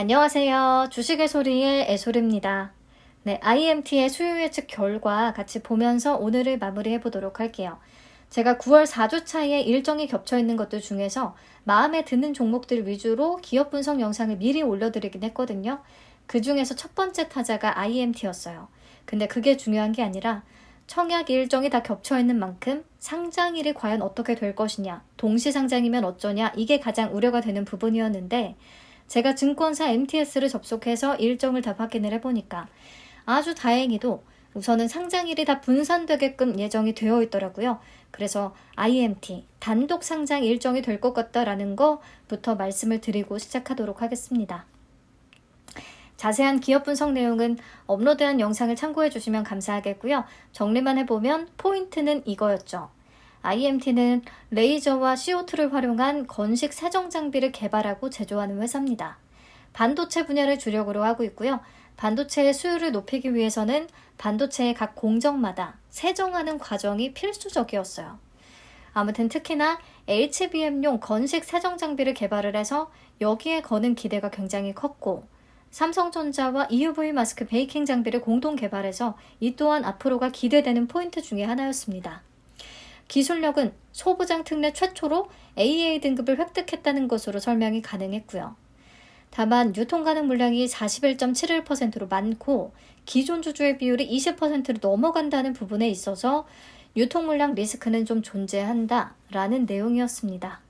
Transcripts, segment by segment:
안녕하세요. 주식의 소리의 애소리입니다. 네, IMT의 수요 예측 결과 같이 보면서 오늘을 마무리해 보도록 할게요. 제가 9월 4주차에 일정이 겹쳐 있는 것들 중에서 마음에 드는 종목들 위주로 기업 분석 영상을 미리 올려드리긴 했거든요. 그 중에서 첫 번째 타자가 IMT였어요. 근데 그게 중요한 게 아니라 청약 일정이 다 겹쳐 있는 만큼 상장일이 과연 어떻게 될 것이냐, 동시 상장이면 어쩌냐, 이게 가장 우려가 되는 부분이었는데, 제가 증권사 MTS를 접속해서 일정을 다 확인을 해보니까 아주 다행히도 우선은 상장일이 다 분산되게끔 예정이 되어 있더라고요. 그래서 IMT 단독 상장 일정이 될 것 같다라는 거부터 말씀을 드리고 시작하도록 하겠습니다. 자세한 기업 분석 내용은 업로드한 영상을 참고해 주시면 감사하겠고요. 정리만 해보면 포인트는 이거였죠. IMT는 레이저와 CO2를 활용한 건식 세정 장비를 개발하고 제조하는 회사입니다. 반도체 분야를 주력으로 하고 있고요. 반도체의 수요를 높이기 위해서는 반도체의 각 공정마다 세정하는 과정이 필수적이었어요. 아무튼 특히나 HBM용 건식 세정 장비를 개발을 해서 여기에 거는 기대가 굉장히 컸고 삼성전자와 EUV 마스크 베이킹 장비를 공동 개발해서 이 또한 앞으로가 기대되는 포인트 중의 하나였습니다. 기술력은 소부장 특례 최초로 AA 등급을 획득했다는 것으로 설명이 가능했고요. 다만 유통 가능 물량이 41.71%로 많고 기존 주주의 비율이 20%를 넘어간다는 부분에 있어서 유통 물량 리스크는 좀 존재한다라는 내용이었습니다.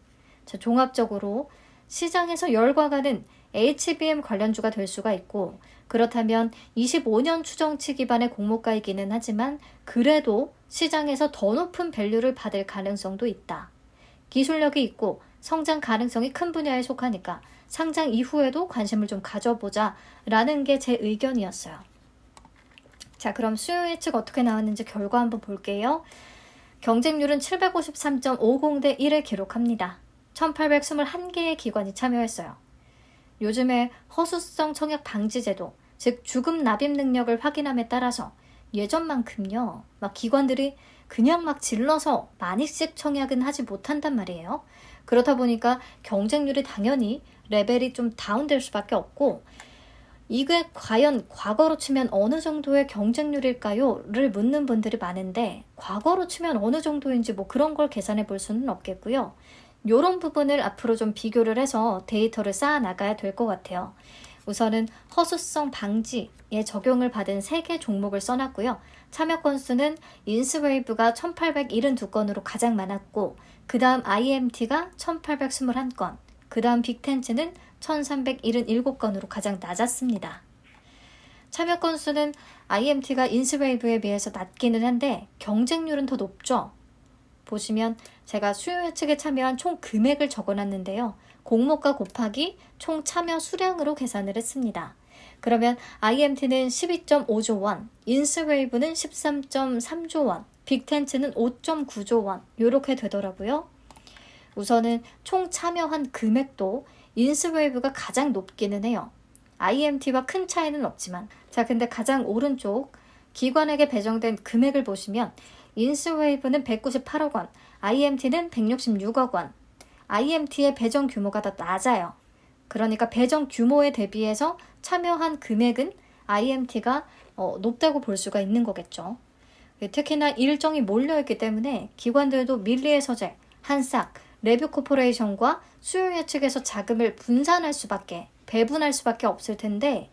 자, 종합적으로 시장에서 열과가는 HBM 관련주가 될 수가 있고 그렇다면 25년 추정치 기반의 공모가이기는 하지만 그래도 시장에서 더 높은 밸류를 받을 가능성도 있다. 기술력이 있고 성장 가능성이 큰 분야에 속하니까 상장 이후에도 관심을 좀 가져보자 라는 게 제 의견이었어요. 자, 그럼 수요 예측 어떻게 나왔는지 결과 한번 볼게요. 경쟁률은 753.50대 1을 기록합니다. 1821개의 기관이 참여했어요. 요즘에 허수성 청약 방지 제도, 즉 주금 납입 능력을 확인함에 따라서 예전만큼요, 막 기관들이 그냥 막 질러서 많이씩 청약은 하지 못한단 말이에요. 그렇다 보니까 경쟁률이 당연히 레벨이 좀 다운될 수밖에 없고, 이게 과연 과거로 치면 어느 정도의 경쟁률일까요? 를 묻는 분들이 많은데, 과거로 치면 어느 정도인지 뭐 그런 걸 계산해 볼 수는 없겠고요. 이런 부분을 앞으로 좀 비교를 해서 데이터를 쌓아 나가야 될 것 같아요. 우선은 허수성 방지에 적용을 받은 3개 종목을 써놨고요. 참여 건수는 인스웨이브가 1872건으로 가장 많았고, 그 다음 IMT가 1821건, 그 다음 빅텐츠는 1377건으로 가장 낮았습니다. 참여 건수는 IMT가 인스웨이브에 비해서 낮기는 한데 경쟁률은 더 높죠. 보시면 제가 수요 예측에 참여한 총 금액을 적어놨는데요. 공모가 곱하기 총 참여 수량으로 계산을 했습니다. 그러면 IMT는 12.5조 원, 인스웨이브는 13.3조 원, 빅텐츠는 5.9조 원, 이렇게 되더라고요. 우선은 총 참여한 금액도 인스웨이브가 가장 높기는 해요. IMT와 큰 차이는 없지만, 자, 근데 가장 오른쪽 기관에게 배정된 금액을 보시면 인스웨이브는 198억 원, IMT는 166억 원. IMT의 배정 규모가 더 낮아요. 그러니까 배정 규모에 대비해서 참여한 금액은 IMT가 어, 높다고 볼 수가 있는 거겠죠. 특히나 일정이 몰려있기 때문에 기관들도 밀리의 서재, 한싹, 레뷰 코퍼레이션과 수요 예측에서 자금을 분산할 수밖에, 배분할 수밖에 없을 텐데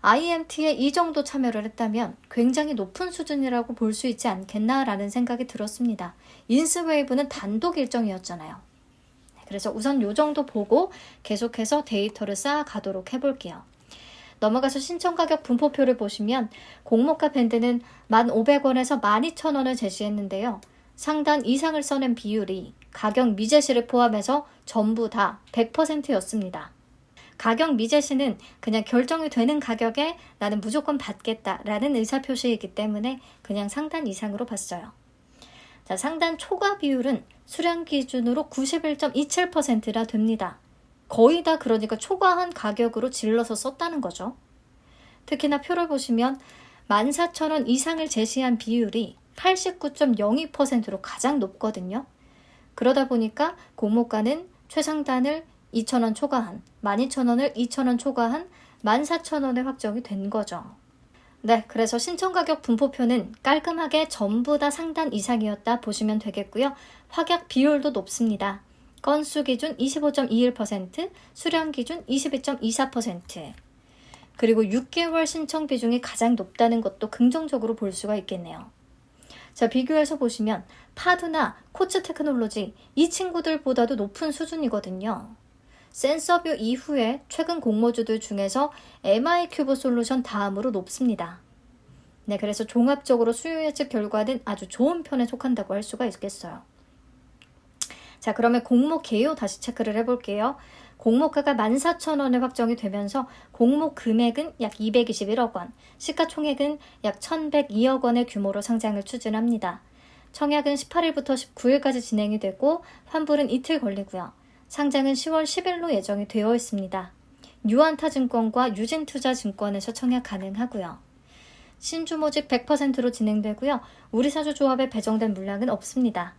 IMT에 이 정도 참여를 했다면 굉장히 높은 수준이라고 볼 수 있지 않겠나라는 생각이 들었습니다. 인스웨이브는 단독 일정이었잖아요. 그래서 우선 요 정도 보고 계속해서 데이터를 쌓아가도록 해볼게요. 넘어가서 신청 가격 분포표를 보시면 공모가 밴드는 1,500원에서 12,000원을 제시했는데요. 상단 이상을 써낸 비율이 가격 미제시를 포함해서 전부 다 100%였습니다. 가격 미제시는 그냥 결정이 되는 가격에 나는 무조건 받겠다라는 의사표시이기 때문에 그냥 상단 이상으로 봤어요. 자, 상단 초과 비율은 수량 기준으로 91.27%라 됩니다. 거의 다 그러니까 초과한 가격으로 질러서 썼다는 거죠. 특히나 표를 보시면 14,000원 이상을 제시한 비율이 89.02%로 가장 높거든요. 그러다 보니까 공모가는 최상단을 2,000원 초과한, 12,000원을 2,000원 초과한 14,000원에 확정이 된 거죠. 네, 그래서 신청 가격 분포표는 깔끔하게 전부 다 상단 이상이었다 보시면 되겠고요. 확약 비율도 높습니다. 건수 기준 25.21%, 수량 기준 22.24%. 그리고 6개월 신청 비중이 가장 높다는 것도 긍정적으로 볼 수가 있겠네요. 자, 비교해서 보시면 파드나 코츠 테크놀로지 이 친구들보다도 높은 수준이거든요. 센서뷰 이후에 최근 공모주들 중에서 MI 큐브 솔루션 다음으로 높습니다. 네, 그래서 종합적으로 수요 예측 결과는 아주 좋은 편에 속한다고 할 수가 있겠어요. 자, 그러면 공모 개요 다시 체크를 해볼게요. 공모가가 14,000원에 확정이 되면서 공모 금액은 약 221억 원, 시가총액은 약 1,102억 원의 규모로 상장을 추진합니다. 청약은 18일부터 19일까지 진행이 되고 환불은 이틀 걸리고요. 상장은 10월 10일로 예정이 되어 있습니다. 유한타증권과 유진투자증권에서 청약 가능하고요. 신주 모집 100%로 진행되고요. 우리사주 조합에 배정된 물량은 없습니다.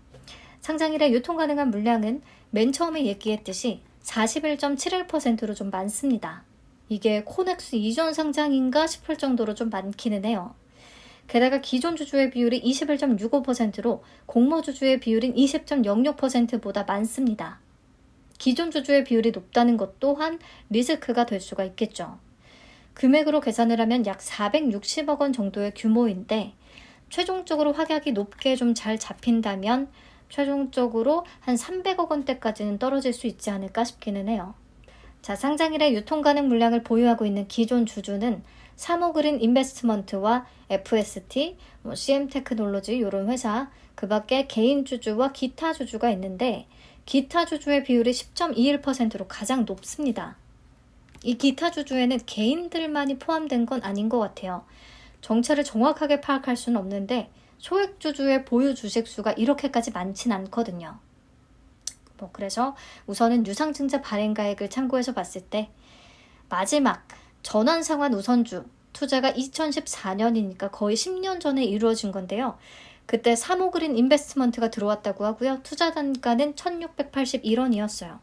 상장일에 유통 가능한 물량은 맨 처음에 얘기했듯이 41.71%로 좀 많습니다. 이게 코넥스 이전 상장인가 싶을 정도로 좀 많기는 해요. 게다가 기존 주주의 비율이 21.65%로 공모 주주의 비율인 20.06%보다 많습니다. 기존 주주의 비율이 높다는 것 또한 리스크가 될 수가 있겠죠. 금액으로 계산을 하면 약 460억 원 정도의 규모인데 최종적으로 확약이 높게 좀 잘 잡힌다면 최종적으로 한 300억 원대까지는 떨어질 수 있지 않을까 싶기는 해요. 자, 상장일에 유통 가능 물량을 보유하고 있는 기존 주주는 사모그린 인베스트먼트와 FST, 뭐 CM 테크놀로지 이런 회사, 그 밖에 개인 주주와 기타 주주가 있는데 기타 주주의 비율이 10.21%로 가장 높습니다. 이 기타 주주에는 개인들만이 포함된 건 아닌 것 같아요. 정체를 정확하게 파악할 수는 없는데 소액 주주의 보유 주식 수가 이렇게까지 많진 않거든요. 뭐 그래서 우선은 유상증자 발행가액을 참고해서 봤을 때 마지막 전환 상환 우선주 투자가 2014년이니까 거의 10년 전에 이루어진 건데요. 그때 사모그린 인베스트먼트가 들어왔다고 하고요. 투자 단가는 1681원이었어요.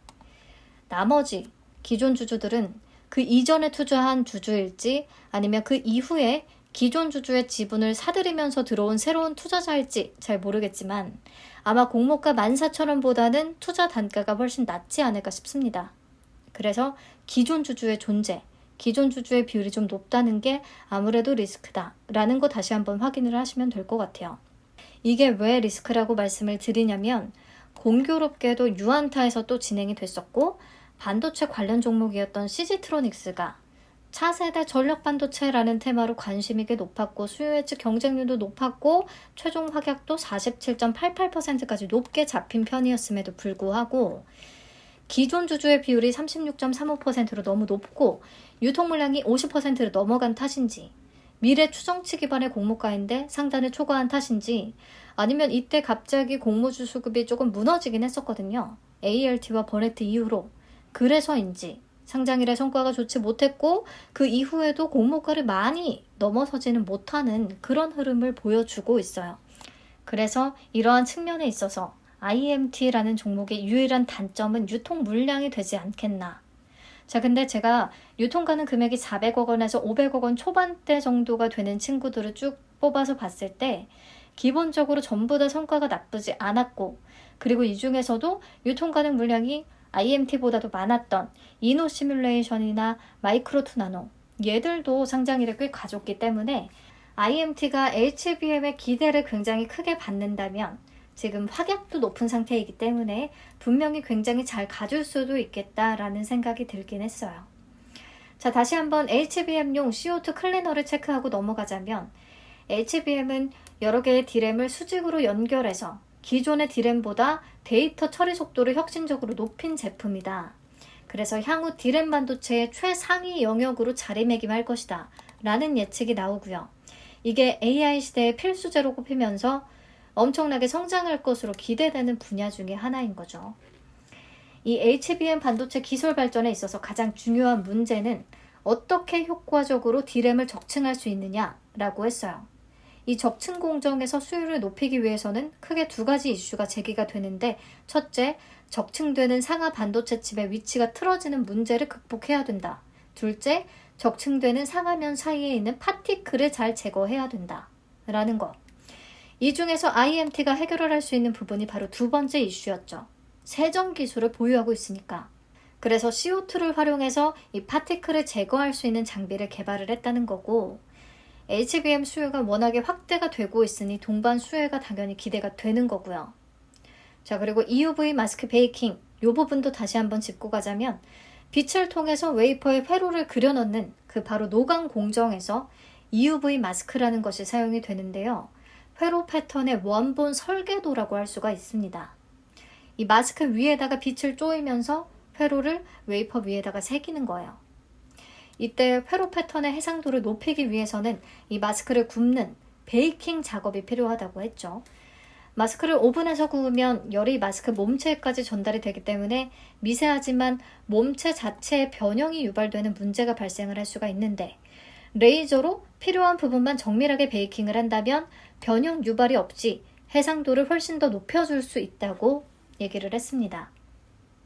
나머지 기존 주주들은 그 이전에 투자한 주주일지 아니면 그 이후에 기존 주주의 지분을 사들이면서 들어온 새로운 투자자일지 잘 모르겠지만 아마 공모가 14,000원보다는 투자 단가가 훨씬 낮지 않을까 싶습니다. 그래서 기존 주주의 존재, 기존 주주의 비율이 좀 높다는 게 아무래도 리스크다라는 거 다시 한번 확인을 하시면 될 것 같아요. 이게 왜 리스크라고 말씀을 드리냐면 공교롭게도 유안타에서 또 진행이 됐었고 반도체 관련 종목이었던 CG트로닉스가 차세대 전력 반도체라는 테마로 관심이 꽤 높았고 수요 예측 경쟁률도 높았고 최종 확약도 47.88%까지 높게 잡힌 편이었음에도 불구하고 기존 주주의 비율이 36.35%로 너무 높고 유통 물량이 50%를 넘어간 탓인지 미래 추정치 기반의 공모가인데 상단을 초과한 탓인지 아니면 이때 갑자기 공모주 수급이 조금 무너지긴 했었거든요. ALT와 버네트 이후로 그래서인지 상장일의 성과가 좋지 못했고 그 이후에도 공모가를 많이 넘어서지는 못하는 그런 흐름을 보여주고 있어요. 그래서 이러한 측면에 있어서 IMT라는 종목의 유일한 단점은 유통 물량이 되지 않겠나. 자, 근데 제가 유통 가는 금액이 400억 원에서 500억 원 초반대 정도가 되는 친구들을 쭉 뽑아서 봤을 때 기본적으로 전부 다 성과가 나쁘지 않았고 그리고 이 중에서도 유통 가능 물량이 IMT보다도 많았던 이노 시뮬레이션이나 마이크로 투 나노 얘들도 상장일에 꽤 가졌기 때문에 IMT가 HBM의 기대를 굉장히 크게 받는다면 지금 확약도 높은 상태이기 때문에 분명히 굉장히 잘 가줄 수도 있겠다라는 생각이 들긴 했어요. 자, 다시 한번 HBM용 CO2 클리너를 체크하고 넘어가자면 HBM은 여러 개의 디램을 수직으로 연결해서 기존의 디램보다 데이터 처리 속도를 혁신적으로 높인 제품이다. 그래서 향후 디램 반도체의 최상위 영역으로 자리매김할 것이다. 라는 예측이 나오고요. 이게 AI 시대의 필수제로 꼽히면서 엄청나게 성장할 것으로 기대되는 분야 중의 하나인 거죠. 이 HBM 반도체 기술 발전에 있어서 가장 중요한 문제는 어떻게 효과적으로 디램을 적층할 수 있느냐라고 했어요. 이 적층 공정에서 수율을 높이기 위해서는 크게 두 가지 이슈가 제기가 되는데 첫째, 적층되는 상하 반도체 칩의 위치가 틀어지는 문제를 극복해야 된다. 둘째, 적층되는 상하면 사이에 있는 파티클을 잘 제거해야 된다. 라는 것. 이 중에서 IMT가 해결을 할 수 있는 부분이 바로 두 번째 이슈였죠. 세정 기술을 보유하고 있으니까. 그래서 CO2를 활용해서 이 파티클을 제거할 수 있는 장비를 개발을 했다는 거고, HBM 수요가 워낙에 확대가 되고 있으니 동반 수혜가 당연히 기대가 되는 거고요. 자, 그리고 EUV 마스크 베이킹, 요 부분도 다시 한번 짚고 가자면, 빛을 통해서 웨이퍼에 회로를 그려넣는 그 바로 노광 공정에서 EUV 마스크라는 것이 사용이 되는데요. 회로 패턴의 원본 설계도라고 할 수가 있습니다. 이 마스크 위에다가 빛을 쪼이면서 회로를 웨이퍼 위에다가 새기는 거예요. 이때 회로 패턴의 해상도를 높이기 위해서는 이 마스크를 굽는 베이킹 작업이 필요하다고 했죠. 마스크를 오븐에서 구우면 열이 마스크 몸체까지 전달이 되기 때문에 미세하지만 몸체 자체의 변형이 유발되는 문제가 발생을 할 수가 있는데 레이저로 필요한 부분만 정밀하게 베이킹을 한다면 변형 유발이 없이 해상도를 훨씬 더 높여줄 수 있다고 얘기를 했습니다.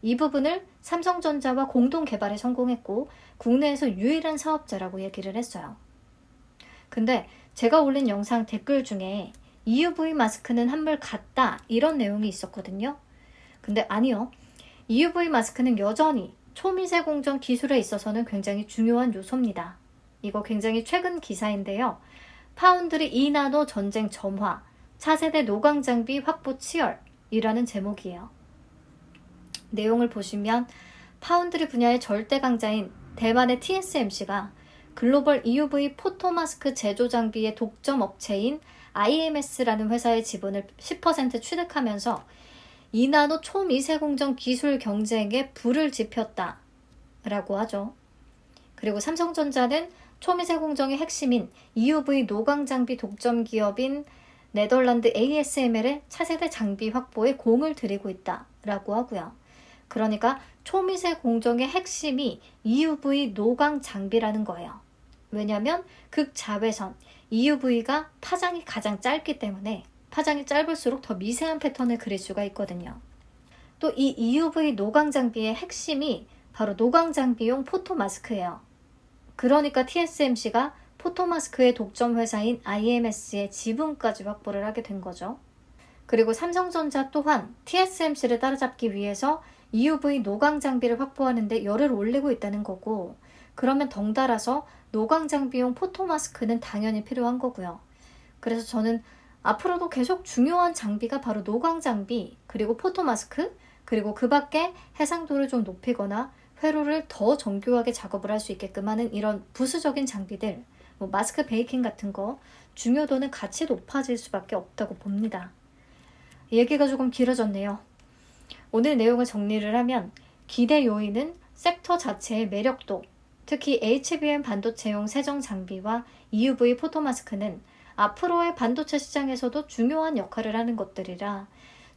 이 부분을 삼성전자와 공동 개발에 성공했고 국내에서 유일한 사업자라고 얘기를 했어요. 근데 제가 올린 영상 댓글 중에 EUV 마스크는 한물 같다 이런 내용이 있었거든요. 근데 아니요. EUV 마스크는 여전히 초미세 공정 기술에 있어서는 굉장히 중요한 요소입니다. 이거 굉장히 최근 기사인데요. 파운드리 2나노 전쟁 점화, 차세대 노광 장비 확보 치열이라는 제목이에요. 내용을 보시면 파운드리 분야의 절대 강자인 대만의 TSMC가 글로벌 EUV 포토마스크 제조 장비의 독점 업체인 IMS라는 회사의 지분을 10% 취득하면서 이나노 초미세 공정 기술 경쟁에 불을 지폈다. 라고 하죠. 그리고 삼성전자는 초미세 공정의 핵심인 EUV 노광 장비 독점 기업인 네덜란드 ASML의 차세대 장비 확보에 공을 들이고 있다. 라고 하고요. 그러니까 초미세 공정의 핵심이 EUV 노광 장비라는 거예요. 왜냐하면 극자외선 EUV가 파장이 가장 짧기 때문에 파장이 짧을수록 더 미세한 패턴을 그릴 수가 있거든요. 또 이 EUV 노광 장비의 핵심이 바로 노광 장비용 포토 마스크예요. 그러니까 TSMC가 포토 마스크의 독점 회사인 IMS의 지분까지 확보를 하게 된 거죠. 그리고 삼성전자 또한 TSMC를 따라잡기 위해서 EUV 노광 장비를 확보하는데 열을 올리고 있다는 거고, 그러면 덩달아서 노광 장비용 포토 마스크는 당연히 필요한 거고요. 그래서 저는 앞으로도 계속 중요한 장비가 바로 노광 장비, 그리고 포토 마스크, 그리고 그 밖에 해상도를 좀 높이거나 회로를 더 정교하게 작업을 할 수 있게끔 하는 이런 부수적인 장비들, 뭐 마스크 베이킹 같은 거 중요도는 같이 높아질 수밖에 없다고 봅니다. 얘기가 조금 길어졌네요. 오늘 내용을 정리를 하면 기대 요인은 섹터 자체의 매력도, 특히 HBM 반도체용 세정 장비와 EUV 포토마스크는 앞으로의 반도체 시장에서도 중요한 역할을 하는 것들이라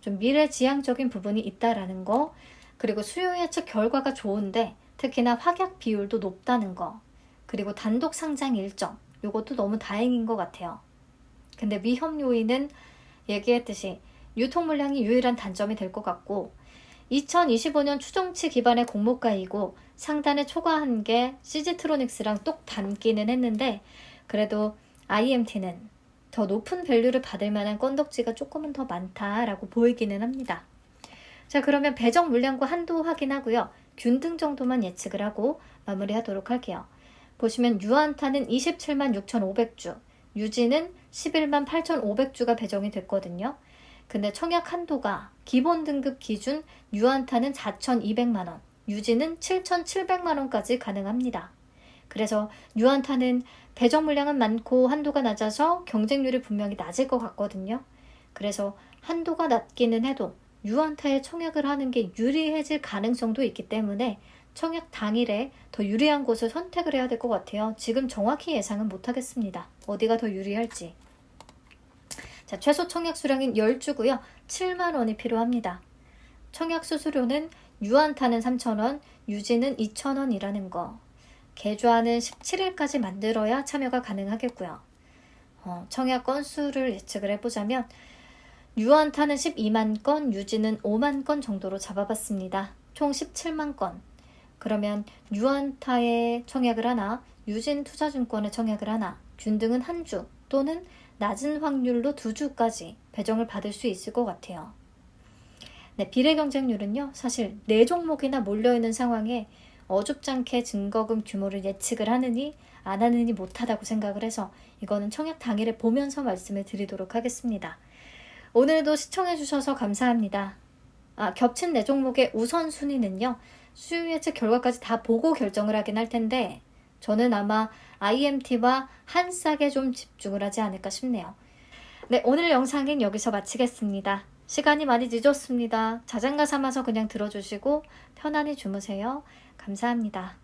좀 미래지향적인 부분이 있다라는 거, 그리고 수요 예측 결과가 좋은데 특히나 확약 비율도 높다는 거, 그리고 단독 상장 일정, 이것도 너무 다행인 것 같아요. 근데 위험 요인은 얘기했듯이 유통 물량이 유일한 단점이 될 것 같고 2025년 추정치 기반의 공모가이고 상단에 초과한 게 CG트로닉스랑 똑 닮기는 했는데 그래도 IMT는 더 높은 밸류를 받을 만한 건덕지가 조금은 더 많다라고 보이기는 합니다. 자 그러면 배정 물량과 한도 확인하고요. 균등 정도만 예측을 하고 마무리하도록 할게요. 보시면 유한타는 27만 6,500주, 유지는 11만 8,500주가 배정이 됐거든요. 근데 청약 한도가 기본 등급 기준 유한타는 4,200만 원, 유지는 7,700만 원까지 가능합니다. 그래서 유한타는 배정 물량은 많고 한도가 낮아서 경쟁률이 분명히 낮을 것 같거든요. 그래서 한도가 낮기는 해도 유한타에 청약을 하는 게 유리해질 가능성도 있기 때문에 청약 당일에 더 유리한 곳을 선택을 해야 될 것 같아요. 지금 정확히 예상은 못하겠습니다. 어디가 더 유리할지. 자, 최소 청약 수량인 10주고요. 7만 원이 필요합니다. 청약 수수료는 유한타는 3,000원, 유지는 2,000원이라는 거. 계좌는 17일까지 만들어야 참여가 가능하겠고요. 어, 청약 건수를 예측을 해보자면 유언타는 12만 건, 유지는 5만 건 정도로 잡아봤습니다. 총 17만 건. 그러면 유언타에 청약을 하나, 유진 투자증권에 청약을 하나, 균등은 한 주 또는 낮은 확률로 두 주까지 배정을 받을 수 있을 것 같아요. 네, 비례 경쟁률은요, 사실 네 종목이나 몰려있는 상황에 어줍잖게 증거금 규모를 예측을 하느니 안 하느니 못하다고 생각을 해서 이거는 청약 당일에 보면서 말씀을 드리도록 하겠습니다. 오늘도 시청해주셔서 감사합니다. 아, 겹친 네 종목의 우선순위는요, 수요 예측 결과까지 다 보고 결정을 하긴 할 텐데, 저는 아마 IMT와 한 싹에 좀 집중을 하지 않을까 싶네요. 네, 오늘 영상은 여기서 마치겠습니다. 시간이 많이 늦었습니다. 자장가 삼아서 그냥 들어주시고 편안히 주무세요. 감사합니다.